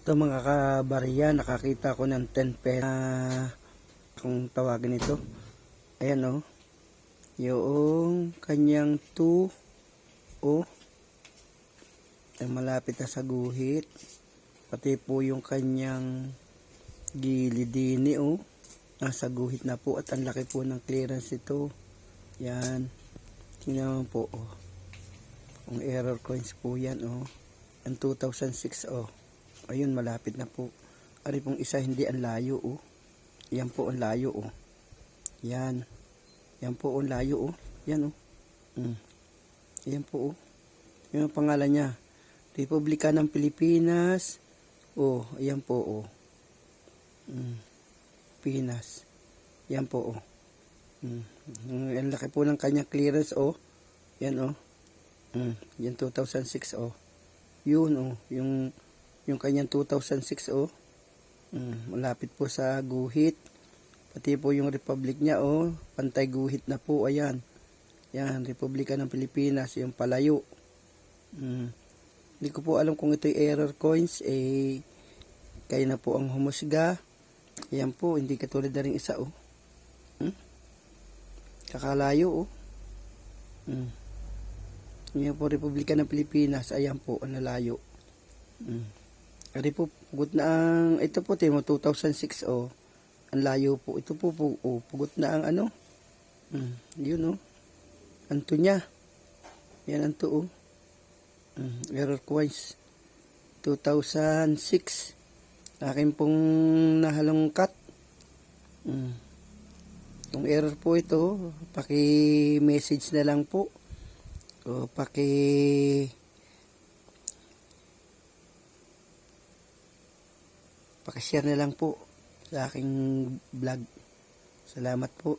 Ito mga kabarya, nakakita ko ng 10 pesos na kung tawagin ito. Ayan o. Oh. Yung kanyang 2 o ay malapit na sa guhit. Pati po yung kanyang gilidini o. Nasa guhit na po at ang laki po ng clearance ito. Yan. Tingnan po o. Oh. Ang error coins po yan o. Oh. Ang 2006 o. Oh. Ayun, malapit na po. Ari pong isa hindi ang layo oh. Yan po ang layo oh. Yan. Yan po ang layo oh. Yan oh. Mm. Yan po oh. Yan ang pangalan niya. Republika ng Pilipinas. Oh, ayan po oh. Mm. Pinas. Yan po oh. Mm. Ang laki po ng kanyang clearance oh. Yan oh. Mm. Yan 2006 oh. Yun oh. Yung yung kanyang 2006 oh. Mm, malapit po sa guhit. Pati po yung republic niya oh, pantay guhit na po ayan. Yan, Republika ng Pilipinas, yung palayo. Mm. Hindi ko po alam kung ito'y error coins eh kayo na po ang humusga. Ayan po, hindi katulad na rin isa oh. Hmm? Kakalayo oh. Mm. Yan po Republika ng Pilipinas, ayan po ang lalayo. Mm. Ari po, pugot na ang, ito po, timo, 2006, oh. Ang layo po. Ito po, po oh, pugot na ang ano. Mm, yun, oh. Anto niya. Yan, anto, oh. Mm, error coins. 2006. Akin pong nahalongkat. Mm. Kung error po ito, paki-message na lang po. O paki Pakishare na lang po sa aking vlog. Salamat po.